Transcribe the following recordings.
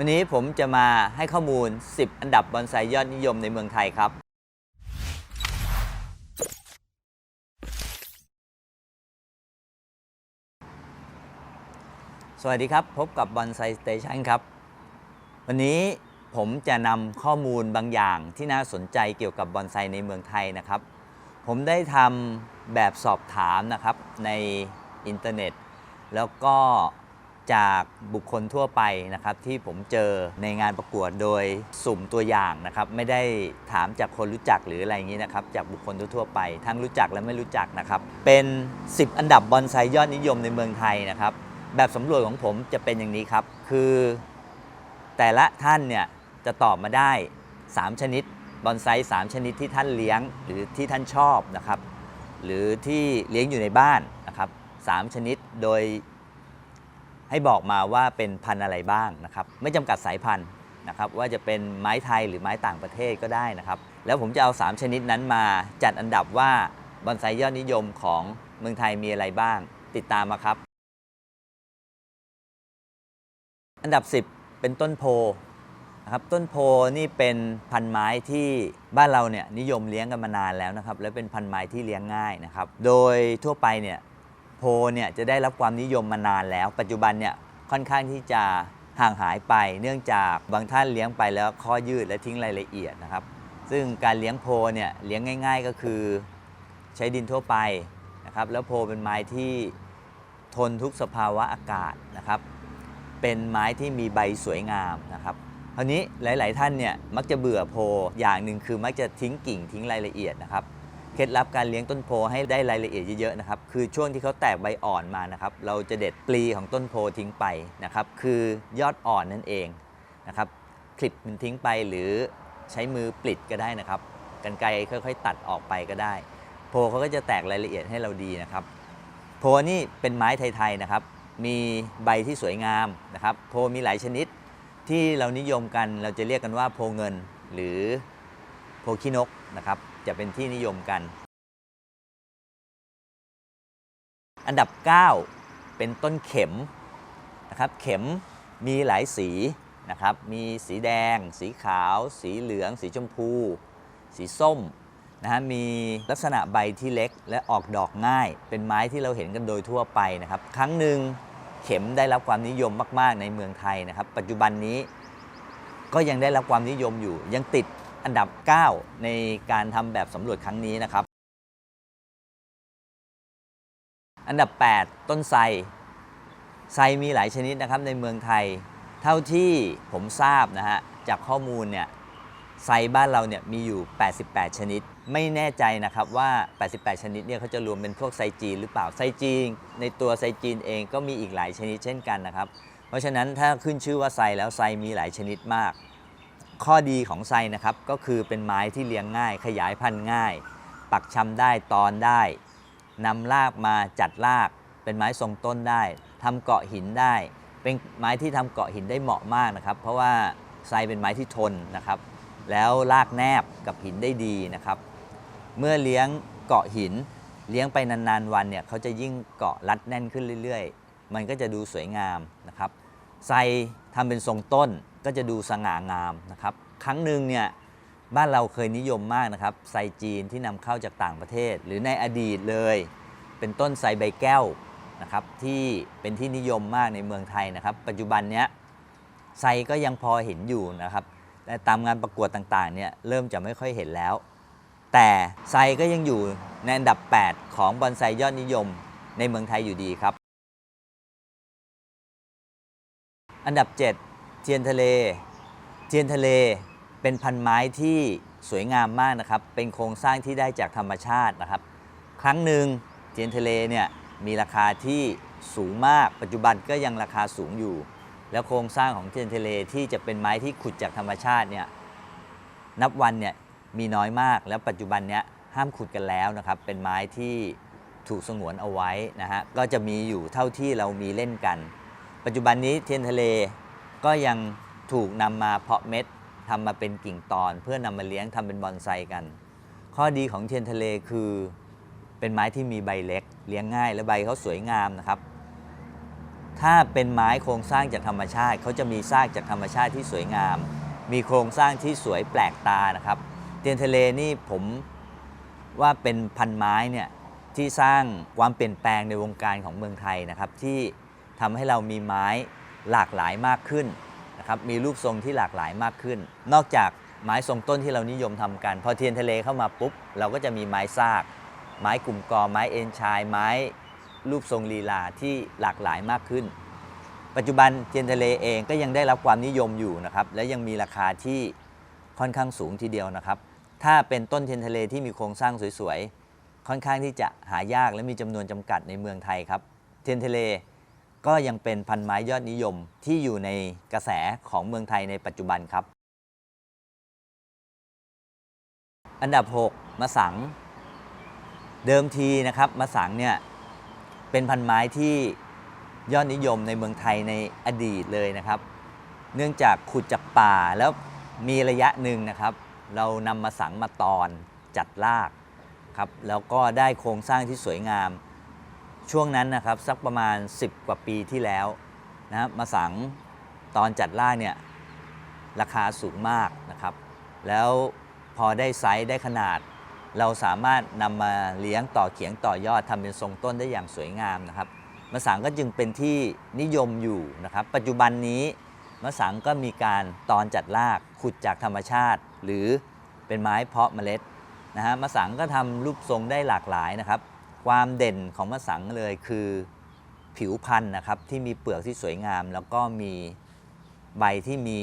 วันนี้ผมจะมาให้ข้อมูล 10 อันดับบอนไซยอดนิยมในเมืองไทยครับ สวัสดีครับ พบกับบอนไซสเตชันครับ วันนี้ผมจะนำข้อมูลบางอย่างที่น่าสนใจเกี่ยวกับบอนไซในเมืองไทยนะครับ ผมได้ทำแบบสอบถามนะครับในอินเทอร์เน็ต แล้วก็ จากบุคคลทั่วไปนะครับที่ผมเจอในงานประกวดโดยสุ่มตัวอย่างนะครับ ไม่ได้ถามจากคนรู้จักหรืออะไรอย่างนี้นะครับ จากบุคคลทั่วไป ทั้งรู้จักและไม่รู้จักนะครับ เป็น 10 อันดับบอนไซยอดนิยมในเมืองไทยนะครับ แบบสำรวจของผมจะเป็นอย่างนี้ครับ คือแต่ละท่านเนี่ยจะตอบมาได้ 3 ชนิดบอนไซต์3ชนิดที่ท่านเลี้ยงหรือที่ท่านชอบนะครับ หรือที่เลี้ยงอยู่ในบ้านนะครับสามชนิดโดย ให้บอกมาว่าเป็นพันธุ์อะไรบ้างนะครับ ไม่จำกัดสายพันธุ์นะครับว่าจะเป็นไม้ไทยหรือไม้ต่างประเทศก็ได้นะครับ แล้วผมจะเอา 3 ชนิดนั้นมาจัดอันดับว่าบอนไซยอดนิยมของเมืองไทยมีอะไรบ้าง ติดตามมาครับ อันดับ 10 เป็นต้นโพนะครับต้นโพนี่เป็นพันไม้ที่บ้านเราเนี่ยนิยมเลี้ยงกันมานานแล้วนะครับ และเป็นพันไม้ที่เลี้ยงง่ายนะครับ โดยทั่วไปเนี่ย โพเนี่ยจะได้รับความนิยมมานานแล้ว ปัจจุบันเนี่ยค่อนข้างที่จะห่างหายไป เนื่องจากบางท่านเลี้ยงไปแล้วข้อยืดและทิ้งรายละเอียดนะครับ ซึ่งการเลี้ยงโพเนี่ยเลี้ยงง่าย ๆ ก็คือใช้ดินทั่วไปนะครับ แล้วโพเป็นไม้ที่ทนทุกสภาวะอากาศนะครับ เป็นไม้ที่มีใบสวยงามนะครับคราวนี้หลาย ๆ ท่านเนี่ยมักจะเบื่อโพอย่างหนึ่งคือมักจะทิ้งกิ่งทิ้งรายละเอียดนะครับ เคล็ดลับการเลี้ยงต้นโพให้ได้รายละเอียดเยอะๆนะครับคือช่วงที่เขาแตกใบอ่อนมานะครับเราจะเด็ดปลีของต้นโพทิ้งไปนะครับคือยอดอ่อนนั่นเองนะครับคลิปมันทิ้งไปหรือใช้มือปลิดก็ได้นะครับกันไกรค่อยๆ ตัดออกไปก็ได้ โพเขาก็จะแตกรายละเอียดให้เราดีนะครับ โพนี่เป็นไม้ไทยๆนะครับ มีใบที่สวยงามนะครับ โพมีหลายชนิดที่เรานิยมกันเราจะเรียกกันว่าโพเงินหรือโพขี้นกนะครับ จะเป็นที่นิยมกัน อันดับ 9 เป็นต้นเข็มนะครับเข็มมีหลายสีนะครับมีสีแดง สีขาว สีเหลือง สีชมพู สีส้มนะฮะมีลักษณะใบที่เล็กและออกดอกง่าย เป็นไม้ที่เราเห็นกันโดยทั่วไปนะครับ ครั้งหนึ่งเข็มได้รับความนิยมมาก ๆ ในเมืองไทยนะครับ ปัจจุบันนี้ก็ยังได้รับความนิยมอยู่ ยังติด อันดับ 9 ในการทำแบบสำรวจครั้งนี้นะครับ อันดับ 8 ต้นไทรไทรมีหลายชนิดนะครับในเมืองไทย เท่าที่ผมทราบนะฮะจากข้อมูลเนี่ยไทรบ้านเราเนี่ยมีอยู่ 88 ชนิด ไม่แน่ใจนะครับว่า 88 ชนิดเนี่ยเขาจะรวมเป็นพวกไซจีนหรือเปล่า ไซจีน ในตัวไซจีนเองก็มีอีกหลายชนิดเช่นกันนะครับ เพราะฉะนั้นถ้าขึ้นชื่อว่าไซแล้วไซมีหลายชนิดมาก ข้อดีของไซนะครับก็คือเป็นไม้ที่เลี้ยงง่าย ขยายพันธุ์ง่าย ปักชำได้ตอนได้นำรากมาจัดราก เป็นไม้ทรงต้นได้ทำเกาะหินได้ เป็นไม้ที่ทำเกาะหินได้เหมาะมากนะครับ เพราะว่าไซเป็นไม้ที่ทนนะครับ แล้วรากแนบกับหินได้ดีนะครับ เมื่อเลี้ยงเกาะหิน เลี้ยงไปนานๆวันเนี่ยเขาจะยิ่งเกาะรัดแน่นขึ้นเรื่อย ๆ มันก็จะดูสวยงามนะครับไซทำเป็นทรงต้น ก็จะดูสง่างามนะครับ ครั้งหนึ่งเนี่ยบ้านเราเคยนิยมมากนะครับไซจีนที่นำเข้าจากต่างประเทศ หรือในอดีตเลย เป็นต้นไซใบแก้วนะครับที่เป็นที่นิยมมากในเมืองไทยนะครับ ปัจจุบันเนี้ยไซก็ยังพอเห็นอยู่นะครับแต่ตามงานประกวดต่างๆเนี่ยเริ่มจะไม่ค่อยเห็นแล้ว แต่ไซก็ยังอยู่ในอันดับ 8 ของบอนไซยอดนิยมในเมืองไทยอยู่ดีครับ อันดับ 7 ทียนทะเล เทียนทะเลเป็นพันไม้ที่สวยงามมากนะครับ เป็นโครงสร้างที่ได้จากธรรมชาตินะครับ ครั้งหนึ่งเทียนทะเลเนี่ยมีราคาที่สูงมาก ปัจจุบันก็ยังราคาสูงอยู่ แล้วโครงสร้างของเทียนทะเลที่จะเป็นไม้ที่ขุดจากธรรมชาติเนี่ยนับวันเนี่ยมีน้อยมาก แล้วปัจจุบันเนี้ยห้ามขุดกันแล้วนะครับ เป็นไม้ที่ถูกสงวนเอาไว้นะฮะ ก็จะมีอยู่เท่าที่เรามีเล่นกัน ปัจจุบันนี้เทียนทะเล ก็ยังถูกนำมาเพาะเม็ดทำมาเป็นกิ่งตอน เพื่อนำมาเลี้ยงทำเป็นบอนไซกัน ข้อดีของเทียนทะเลคือเป็นไม้ที่มีใบเล็ก เลี้ยงง่ายและใบเขาสวยงามนะครับ ถ้าเป็นไม้โครงสร้างจากธรรมชาติเขาจะมีซากจากธรรมชาติที่สวยงาม มีโครงสร้างที่สวยแปลกตานะครับเทียนทะเลนี่ผมว่าเป็นพันไม้เนี่ยที่สร้างความเปลี่ยนแปลงในวงการของเมืองไทยนะครับ ที่ทำให้เรามีไม้ หลากหลายมากขึ้นนะครับมีรูปทรงที่หลากหลายมากขึ้น นอกจากไม้ทรงต้นที่เรานิยมทำกัน พอเทียนทะเลเข้ามาปุ๊บ เราก็จะมีไม้ซาก ไม้กลุ่มกอ ไม้เอ็นชาย ไม้รูปทรงลีลาที่หลากหลายมากขึ้น ปัจจุบันเทียนทะเลเองก็ยังได้รับความนิยมอยู่นะครับ และยังมีราคาที่ค่อนข้างสูงทีเดียวนะครับ ถ้าเป็นต้นเทียนทะเลที่มีโครงสร้างสวยๆ ค่อนข้างที่จะหายากและมีจำนวนจำกัดในเมืองไทยครับ เทียนทะเล ก็ยังเป็นพันไม้ยอดนิยมที่อยู่ในกระแสของเมืองไทยในปัจจุบันครับ อันดับ 6มะสัง เดิมทีนะครับมะสังเนี่ยเป็นพันไม้ที่ยอดนิยมในเมืองไทยในอดีตเลยนะครับ เนื่องจากขุดจากป่าแล้วมีระยะหนึ่งนะครับ เรานำมะสังมาตอนจัดรากครับแล้วก็ได้โครงสร้างที่สวยงาม ช่วงนั้นนะครับสักประมาณ 10 กว่าปีที่แล้วนะมะสังตอนจัดราเนี่ยราคาสูงมากนะครับ แล้วพอได้ไซส์ได้ขนาด เราสามารถนำมาเลี้ยงต่อเขียงต่อยอดทำเป็นทรงต้นได้อย่างสวยงามนะครับมะสังก็จึงเป็นที่นิยมอยู่นะครับ ปัจจุบันนี้มะสังก็มีการตอนจัดรากขุดจากธรรมชาติ หรือเป็นไม้เพาะเมล็ดนะฮะมะสังก็ทำรูปทรงได้หลากหลายนะครับ ความเด่นของมะสังเลยคือผิวพันธุ์นะครับที่มีเปลือกที่สวยงาม แล้วก็มีใบที่มี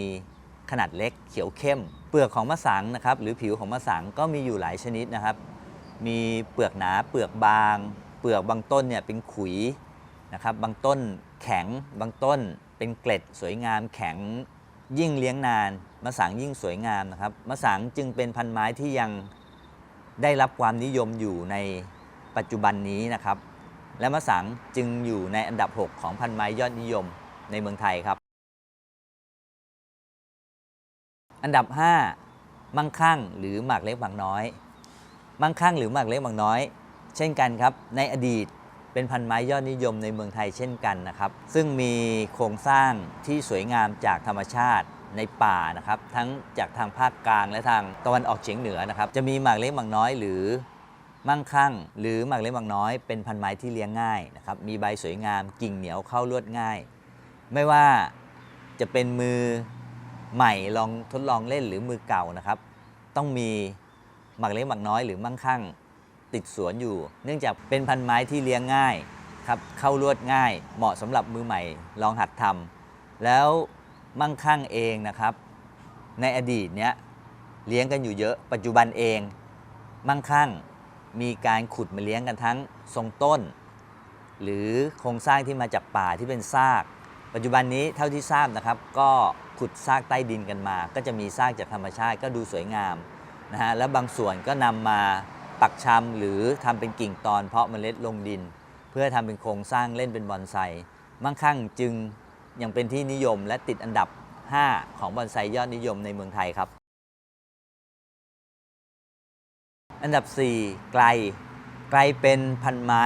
ขนาดเล็กเขียวเข้ม เปลือกของมะสังนะครับหรือผิวของมะสังก็มีอยู่หลายชนิดนะครับ มีเปลือกหนาเปลือกบาง เปลือกบางต้นเนี่ยเป็นขุยนะครับบางต้นแข็งบางต้นเป็นเกล็ดสวยงามแข็งยิ่งเลี้ยงนานมะสังยิ่งสวยงามนะครับมะสังจึงเป็นพันไม้ที่ยังได้รับความนิยมอยู่ใน ปัจจุบันนี้นะครับ และมะสังจึงอยู่ในอันดับ 6 ของพันไม้ยอดนิยมในเมืองไทยครับ อันดับ 5 มั่งคั่งหรือหมากเล็กหมากน้อย มั่งคั่งหรือหมากเล็กหมากน้อย เช่นกันครับ ในอดีตเป็นพันไม้ยอดนิยมในเมืองไทยเช่นกันนะครับ ซึ่งมีโครงสร้างที่สวยงามจากธรรมชาติในป่านะครับ ทั้งจากทางภาคกลางและทางตะวันออกเฉียงเหนือนะครับ จะมีหมากเล็กหมากน้อยหรือ มั่งคั่ง หรือหมากเล็กหมากน้อย เป็นพันไม้ที่เลี้ยงง่ายนะครับมีใบสวยงามกิ่งเหนียวเข้าลวดง่าย ไม่ว่าจะเป็นมือใหม่ลองทดลองเล่นหรือมือเก่านะครับ ต้องมีหมากเล็กหมากน้อยหรือมั่งคั่งติดสวนอยู่ เนื่องจากเป็นพันไม้ที่เลี้ยงง่ายครับเข้าลวดง่าย เหมาะสำหรับมือใหม่ลองหัดทำแล้วมั่งคั่งเองนะครับ ในอดีตเนี้ยเลี้ยงกันอยู่เยอะ ปัจจุบันเองมั่งคั่ง มีการขุดมาเลี้ยงกันทั้งทรงต้น หรือโครงสร้างที่มาจากป่าที่เป็นซาก ปัจจุบันนี้เท่าที่ทราบนะครับ ก็ขุดซากใต้ดินกันมา ก็จะมีซากจากธรรมชาติก็ดูสวยงามนะฮะแล้วบางส่วนก็นำมาปักชำหรือทำเป็นกิ่งตอนเพาะเมล็ดลงดิน เพื่อทำเป็นโครงสร้างเล่นเป็นบอนไซมั่งคั่งจึงยังเป็นที่นิยมและติดอันดับ 5 ของบอนไซยอดนิยมในเมืองไทยครับ อันดับ 4 ไกล ไกลเป็นพันไม้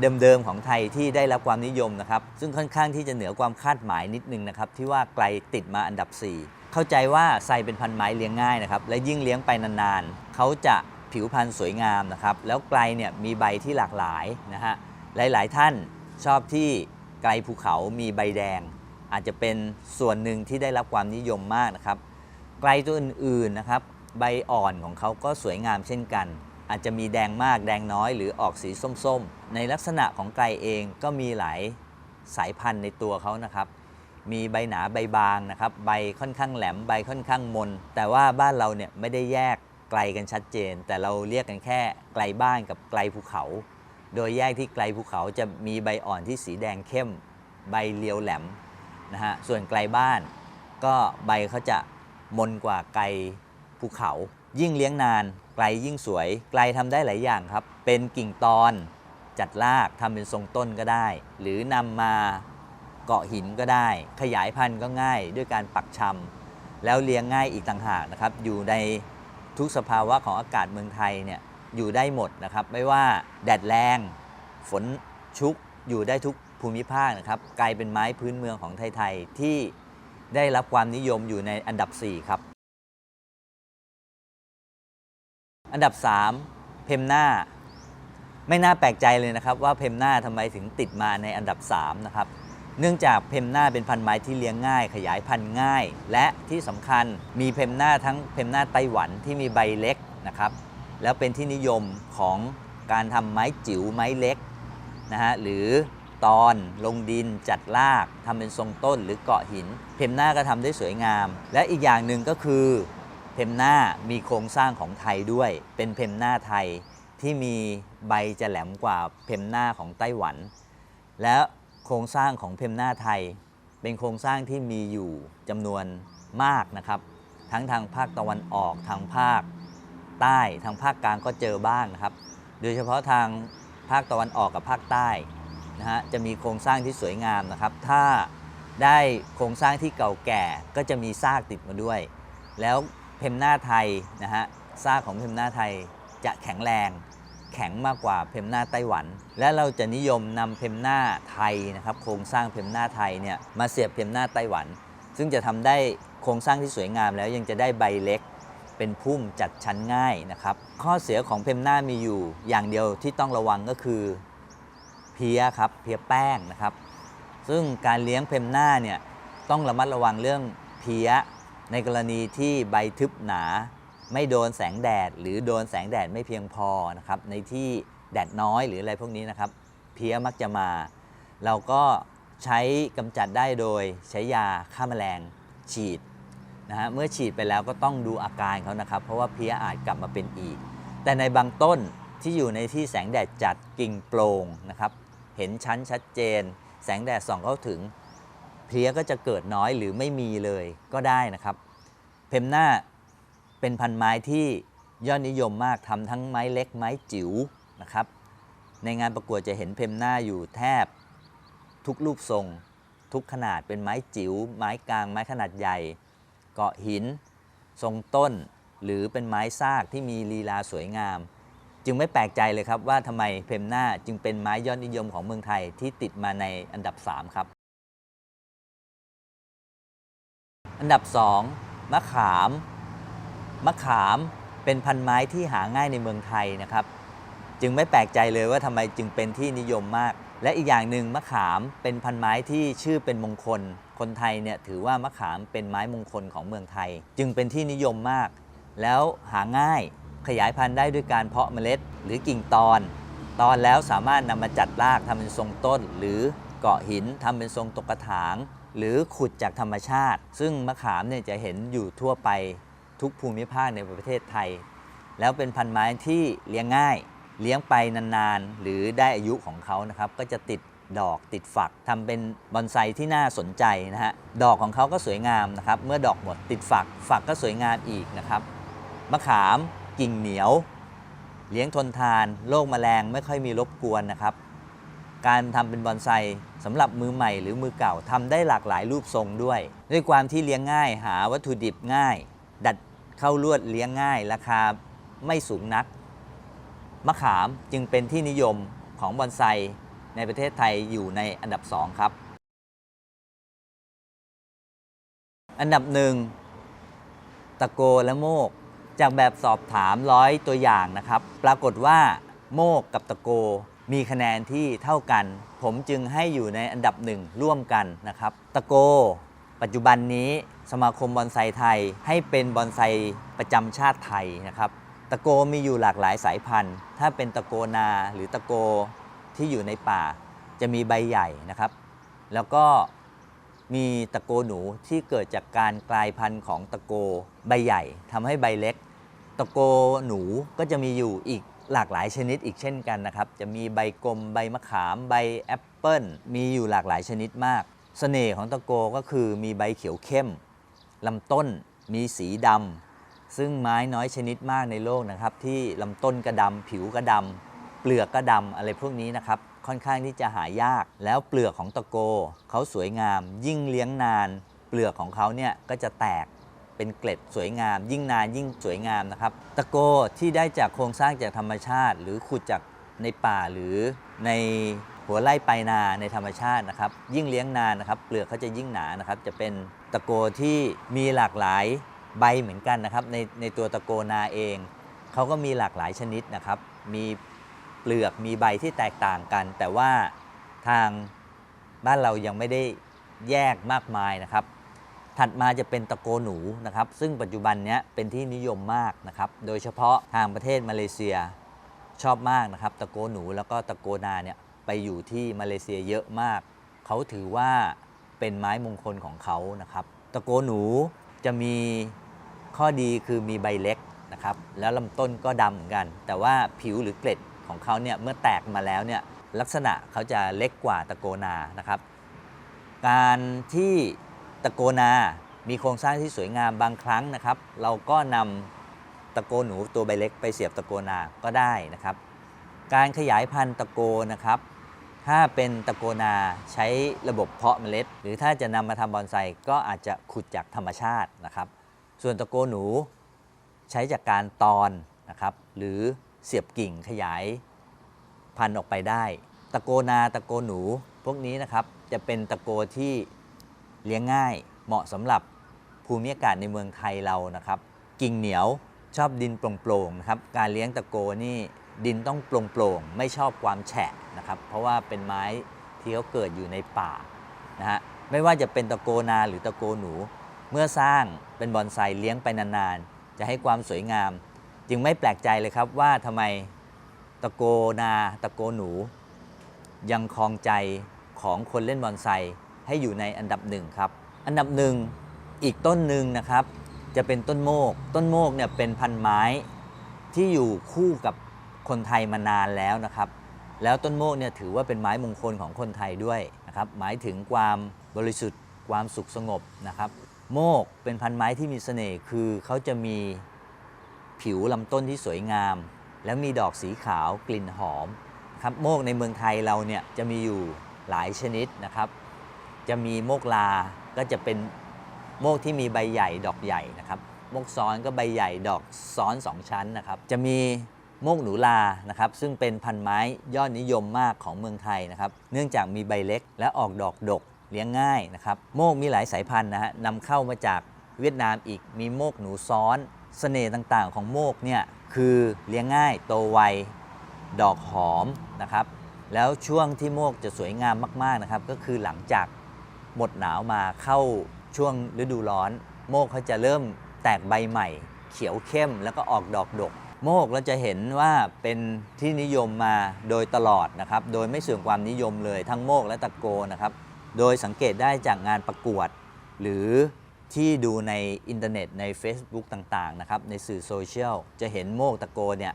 เดิมๆของไทยที่ได้รับความนิยมนะครับ ซึ่งค่อนข้างที่จะเหนือความคาดหมายนิดนึงนะครับ ที่ว่าไกลติดมาอันดับ 4 เข้าใจว่าไซเป็นพันไม้เลี้ยงง่ายนะครับ และยิ่งเลี้ยงไปนานๆ เขาจะผิวพรรณสวยงามนะครับ แล้วไกลเนี่ยมีใบที่หลากหลายนะฮะ หลายๆท่านชอบที่ไกลภูเขามีใบแดง อาจจะเป็นส่วนหนึ่งที่ได้รับความนิยมมากนะครับ ไกลตัวอื่นๆนะครับ ใบอ่อนของเขาก็สวยงามเช่นกัน อาจจะมีแดงมากแดงน้อยหรือออกสีส้มๆ ในลักษณะของไกลเองก็มีหลายสายพันธุ์ในตัวเขานะครับ มีใบหนาใบบางนะครับ ใบค่อนข้างแหลมใบค่อนข้างมน แต่ว่าบ้านเราเนี่ยไม่ได้แยกไกลกันชัดเจน แต่เราเรียกกันแค่ไกลบ้านกับไกลภูเขา โดยแยกที่ไกลภูเขาจะมีใบอ่อนที่สีแดงเข้ม ใบเรียวแหลมนะฮะส่วนไกลบ้านก็ใบเขาจะมนกว่าไกล ภูเขา ยิ่งเลี้ยงนาน ไกลยิ่งสวย ไกลทำได้หลายอย่างครับ เป็นกิ่งตอนจัดรากทำเป็นทรงต้นก็ได้ หรือนำมาเกาะหินก็ได้ ขยายพันธุ์ก็ง่ายด้วยการปักชำแล้วเลี้ยงง่ายอีกต่างหากนะครับ อยู่ในทุกสภาวะของอากาศเมืองไทยเนี่ยอยู่ได้หมดนะครับ ไม่ว่าแดดแรง ฝนชุกอยู่ได้ทุกภูมิภาคนะครับกลายเป็นไม้พื้นเมืองของไทย ๆ ที่ได้รับความนิยมอยู่ในอันดับ 4 ครับ อันดับ 3 เพมหน้า ไม่น่าแปลกใจเลยนะครับ ว่าเพมหน้าทำไมถึงติดมาในอันดับ 3 นะครับ เนื่องจากเพมหน้าเป็นพันธุ์ไม้ที่เลี้ยงง่าย ขยายพันธุ์ง่าย และที่สำคัญมีเพมหน้าทั้งเพมหน้าไต้หวันที่มีใบเล็กนะครับ แล้วเป็นที่นิยมของการทำไม้จิ๋วไม้เล็กนะฮะหรือตอนลงดินจัดรากทำเป็นทรงต้นหรือเกาะหิน เพมหน้าก็ทำได้สวยงาม และอีกอย่างหนึ่งก็คือ เพมหน้ามีโครงสร้างของไทยด้วย เป็นเพมหน้าไทยที่มีใบจะแหลมกว่าเพมหน้าของไต้หวัน และโครงสร้างของเพมหน้าไทย เป็นโครงสร้างที่มีอยู่จำนวนมากนะครับ ทั้งทางภาคตะวันออกทางภาคใต้ทางภาคกลางก็เจอบ้างนะครับ โดยเฉพาะทางภาคตะวันออกกับภาคใต้นะฮะจะมีโครงสร้างที่สวยงามนะครับ ถ้าได้โครงสร้างที่เก่าแก่ก็จะมีซากติดมาด้วย แล้ว เพมหน้าไทยนะฮะซากของเพมหน้าไทยจะแข็งแรง แข็งมากกว่าเพมหน้าไต้หวัน และเราจะนิยมนำเพมหน้าไทยนะครับโครงสร้างเพมหน้าไทยเนี่ยมาเสียบเพมหน้าไต้หวัน ซึ่งจะทำได้โครงสร้างที่สวยงามแล้วยังจะได้ใบเล็กเป็นพุ่มจัดชั้นง่ายนะครับ ข้อเสียของเพมหน้ามีอยู่อย่างเดียวที่ต้องระวังก็คือเพี้ยครับเพี้ยแป้งนะครับ ซึ่งการเลี้ยงเพมหน้าเนี่ยต้องระมัดระวังเรื่องเพี้ย ในกรณีที่ใบทึบหนาไม่โดนแสงแดด หรือโดนแสงแดดไม่เพียงพอนะครับในที่แดดน้อยหรืออะไรพวกนี้นะครับ เพี้ยมักจะมา เราก็ใช้กำจัดได้โดยใช้ยาฆ่าแมลงฉีดนะฮะเมื่อฉีดไปแล้วก็ต้องดูอาการเขานะครับ เพราะว่าเพี้ยอาจกลับมาเป็นอีก แต่ในบางต้นที่อยู่ในที่แสงแดดจัดกิ่งโปร่งนะครับเห็นชั้นชัดเจน แสงแดดส่องเข้าถึง เพลี้ยก็จะเกิดน้อยหรือไม่มีเลยก็ได้นะครับ เพมหน้าเป็นพันไม้ที่ยอดนิยมมากทำทั้งไม้เล็กไม้จิ๋วนะครับ ในงานประกวดจะเห็นเพมหน้าอยู่แทบทุกรูปทรง ทุกขนาดเป็นไม้จิ๋วไม้กลางไม้ขนาดใหญ่ เกาะหิน ทรงต้น หรือเป็นไม้ซากที่มีลีลาสวยงาม จึงไม่แปลกใจเลยครับว่าทำไมเพมหน้าจึงเป็นไม้ยอดนิยมของเมืองไทยที่ติดมาในอันดับ 3 ครับ อันดับ 2 มะขาม มะขามเป็นพันไม้ที่หาง่ายในเมืองไทยนะครับ จึงไม่แปลกใจเลยว่าทำไมจึงเป็นที่นิยมมาก และอีกอย่างหนึ่งมะขามเป็นพันไม้ที่ชื่อเป็นมงคล คนไทยเนี่ยถือว่ามะขามเป็นไม้มงคลของเมืองไทย จึงเป็นที่นิยมมาก แล้วหาง่ายขยายพันธุ์ได้ด้วยการเพาะเมล็ดหรือกิ่งตอน ตอนแล้วสามารถนำมาจัดรากทำเป็นทรงต้น หรือเกาะหินทำเป็นทรงตกกระถาง หรือขุดจากธรรมชาติ ซึ่งมะขามเนี่ยจะเห็นอยู่ทั่วไปทุกภูมิภาคในประเทศไทย แล้วเป็นพันไม้ที่เลี้ยงง่าย เลี้ยงไปนานๆ หรือได้อายุของเขานะครับก็จะติดดอกติดฝักทำเป็นบอนไซที่น่าสนใจนะฮะดอกของเขาก็สวยงามนะครับเมื่อดอกหมดติดฝักฝักก็สวยงามอีกนะครับมะขามกิ่งเหนียว เลี้ยงทนทานโรคแมลงไม่ค่อยมีรบกวนนะครับ การทำเป็นบอนไซสำหรับมือใหม่หรือมือเก่าทำได้หลากหลายรูปทรงด้วย ด้วยความที่เลี้ยงง่ายหาวัตถุดิบง่าย ดัดเข้าลวดเลี้ยงง่าย ราคาไม่สูงนัก มะขามจึงเป็นที่นิยมของบอนไซในประเทศไทยอยู่ในอันดับ 2 ครับ อันดับหนึ่งตะโกและโมก จากแบบสอบถามร้อยตัวอย่างนะครับ ปรากฏว่าโมกกับตะโก มีคะแนนที่เท่ากัน ผมจึงให้อยู่ในอันดับหนึ่งร่วมกันนะครับ ตะโก ปัจจุบันนี้สมาคมบอนไซไทยให้เป็นบอนไซประจำชาติไทยนะครับ ตะโกมีอยู่หลากหลายสายพันธุ์ ถ้าเป็นตะโกนาหรือตะโกที่อยู่ในป่า จะมีใบใหญ่นะครับ แล้วก็มีตะโกหนูที่เกิดจากการกลายพันธุ์ของตะโกใบใหญ่ทำให้ใบเล็ก ตะโกหนูก็จะมีอยู่อีก หลากหลายชนิดอีกเช่นกันนะครับ จะมีใบกลมใบมะขามใบแอปเปิลมีอยู่หลากหลายชนิดมากเสน่ห์ของตะโกก็คือมีใบเขียวเข้มลำต้นมีสีดำซึ่งไม้น้อยชนิดมากในโลกนะครับ ที่ลำต้นก็ดำผิวก็ดำเปลือกก็ดำอะไรพวกนี้นะครับค่อนข้างที่จะหายาก แล้วเปลือกของตะโกเขาสวยงาม ยิ่งเลี้ยงนาน เปลือกของเขาเนี่ยก็จะแตก เป็นเกล็ดสวยงาม ยิ่งนานยิ่งสวยงามนะครับ ตะโกที่ได้จากโครงสร้างจากธรรมชาติ หรือขุดจากในป่าหรือในหัวไล่ปลายนาในธรรมชาตินะครับ ยิ่งเลี้ยงนานนะครับ เปลือกเขาจะยิ่งหนานะครับ จะเป็นตะโกที่มีหลากหลายใบเหมือนกันนะครับ ในในตัวตะโกนาเองเขาก็มีหลากหลายชนิดนะครับ มีเปลือกมีใบที่แตกต่างกัน แต่ว่าทางบ้านเรายังไม่ได้แยกมากมายนะครับ ถัดมาจะเป็นตะโกหนูนะครับ ซึ่งปัจจุบันเนี้ยเป็นที่นิยมมากนะครับ โดยเฉพาะทางประเทศมาเลเซียชอบมากนะครับ ตะโกหนูแล้วก็ตะโกนาเนี่ยไปอยู่ที่มาเลเซียเยอะมาก เขาถือว่าเป็นไม้มงคลของเขานะครับ ตะโกหนูจะมีข้อดีคือมีใบเล็กนะครับ แล้วลำต้นก็ดำเหมือนกัน แต่ว่าผิวหรือเกล็ดของเขาเนี่ยเมื่อแตกมาแล้วเนี่ยลักษณะเขาจะเล็กกว่าตะโกนานะครับ การที่ ตะโกนา มีโครงสร้างที่สวยงามบางครั้งนะครับ เราก็นำตะโกหนูตัวใบเล็กไปเสียบตะโกนา ก็ได้นะครับ การขยายพันธุ์ตะโกนะครับ ถ้าเป็นตะโกนาใช้ระบบเพาะเมล็ด หรือถ้าจะนำมาทำบอนไซก็อาจจะขุดจากธรรมชาตินะครับ ส่วนตะโกหนูใช้จากการตอนนะครับ หรือเสียบกิ่งขยายพันธุ์ออกไปได้ ตะโกนาตะโกหนู พวกนี้นะครับจะเป็นตะโกที่ เลี้ยงง่ายเหมาะสำหรับภูมิอากาศในเมืองไทยเรานะครับ กิ่งเหนียวชอบดินโปร่งๆนะครับการเลี้ยงตะโกนี่ดินต้องโปร่งๆไม่ชอบความแฉะนะครับเพราะว่าเป็นไม้ที่เขาเกิดอยู่ในป่านะฮะไม่ว่าจะเป็นตะโกนาหรือตะโกหนู เมื่อสร้างเป็นบอนไซเลี้ยงไปนานๆ จะให้ความสวยงาม จึงไม่แปลกใจเลยครับว่าทำไมตะโกนาตะโกหนู ยังครองใจของคนเล่นบอนไซ ให้อยู่ในอันดับหนึ่งครับ อันดับหนึ่งอีกต้นหนึ่งนะครับ จะเป็นต้นโมก ต้นโมกเนี่ยเป็นพันไม้ที่อยู่คู่กับคนไทยมานานแล้วนะครับ แล้วต้นโมกเนี่ยถือว่าเป็นไม้มงคลของคนไทยด้วยนะครับ หมายถึงความบริสุทธิ์ ความสุขสงบนะครับ โมกเป็นพันไม้ที่มีเสน่ห์คือเขาจะมีผิวลำต้นที่สวยงาม แล้วมีดอกสีขาวกลิ่นหอมครับโมกในเมืองไทยเราเนี่ยจะมีอยู่หลายชนิดนะครับ จะมีโมกลาก็จะเป็นโมกที่มีใบใหญ่ดอกใหญ่นะครับโมกซ้อนก็ใบใหญ่ดอกซ้อนสองชั้นนะครับจะมีโมกหนูลานะครับซึ่งเป็นพันไม้ยอดนิยมมากของเมืองไทยนะครับเนื่องจากมีใบเล็กและออกดอกดกเลี้ยงง่ายนะครับโมกมีหลายสายพันธุ์นะฮะนำเข้ามาจากเวียดนามอีกมีโมกหนูซ้อนเสน่ห์ต่างๆ ของโมกเนี่ยคือเลี้ยงง่ายโตไวดอกหอมนะครับแล้วช่วงที่โมกจะสวยงามมากๆนะครับก็คือหลังจาก หมดหนาวมาเข้าช่วงฤดูร้อน โมกเขาจะเริ่มแตกใบใหม่ เขียวเข้มแล้วก็ออกดอกดก โมกเราจะเห็นว่าเป็นที่นิยมมาโดยตลอดนะครับ โดยไม่เสื่อมความนิยมเลยทั้งโมกและตะโกนะครับ โดยสังเกตได้จากงานประกวด หรือที่ดูในอินเทอร์เน็ตใน Facebook ต่างๆนะครับในสื่อโซเชียลจะเห็นโมกตะโกเนี่ย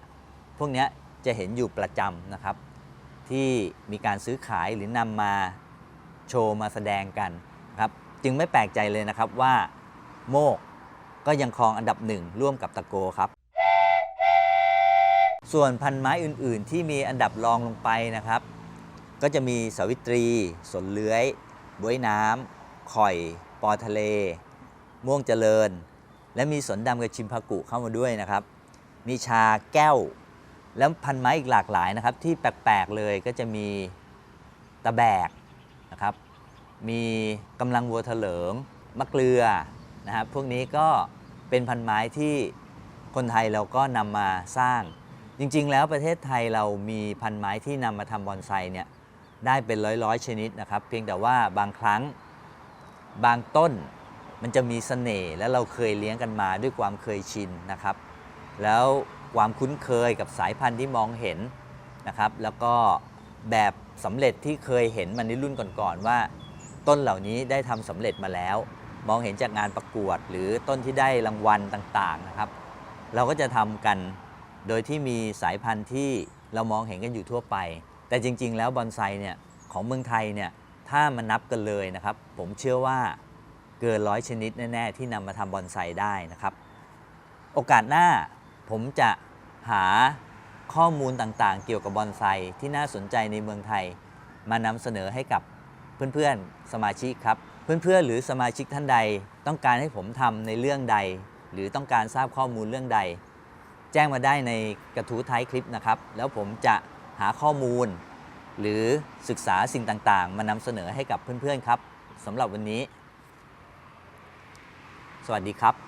พวกนี้จะเห็นอยู่ประจำนะครับ ที่มีการซื้อขายหรือนำมา โชว์มาแสดงกันครับจึงไม่แปลกใจเลยนะครับว่าโมกก็ยังครองอันดับหนึ่งร่วมกับตะโกครับ ส่วนพันไม้อื่นๆ ที่มีอันดับรองลงไปนะครับ ก็จะมีสาวิตรี สนเลื้อยบวยน้ำข่อย ปอทะเล ม่วงเจริญ และมีสนดำกับชิมพากุเข้ามาด้วยนะครับ มีชาแก้ว แล้วพันไม้อีกหลากหลายนะครับ ที่แปลกๆเลยก็จะมีตะแบกนะครับ มีกำลังวัวเถลิงมะเกลือนะครับพวกนี้ก็เป็นพันไม้ที่คนไทยเราก็นำมาสร้าง จริงๆ แล้วประเทศไทยเรามีพันไม้ที่นำมาทำบอนไซเนี่ยได้เป็นร้อยๆ ชนิดนะครับ เพียงแต่ว่าบางครั้งบางต้นมันจะมีเสน่ห์และเราเคยเลี้ยงกันมาด้วยความเคยชินนะครับ แล้วความคุ้นเคยกับสายพันธุ์ที่มองเห็นนะครับ แล้วก็แบบสำเร็จที่เคยเห็นมาในรุ่นก่อนๆว่า ต้นเหล่านี้ได้ทำสำเร็จมาแล้ว มองเห็นจากงานประกวด หรือต้นที่ได้รางวัลต่างๆนะครับ เราก็จะทำกันโดยที่มีสายพันธุ์ที่เรามองเห็นกันอยู่ทั่วไป แต่จริง ๆ แล้วบอนไซเนี่ยของเมืองไทยเนี่ยถ้ามันนับกันเลยนะครับ ผมเชื่อว่าเกินร้อยชนิดแน่ ๆ ที่นำมาทำบอนไซได้นะครับ โอกาสหน้าผมจะหาข้อมูลต่างๆ เกี่ยวกับบอนไซที่น่าสนใจในเมืองไทย มานำเสนอให้กับ เพื่อนๆ สมาชิกครับ เพื่อนๆ หรือสมาชิกท่านใด ต้องการให้ผมทำในเรื่องใด หรือต้องการทราบข้อมูลเรื่องใด แจ้งมาได้ในกระทู้ท้ายคลิปนะครับ แล้วผมจะหาข้อมูล หรือศึกษาสิ่งต่างๆ มานำเสนอให้กับเพื่อนๆ ครับสำหรับวันนี้ สวัสดีครับ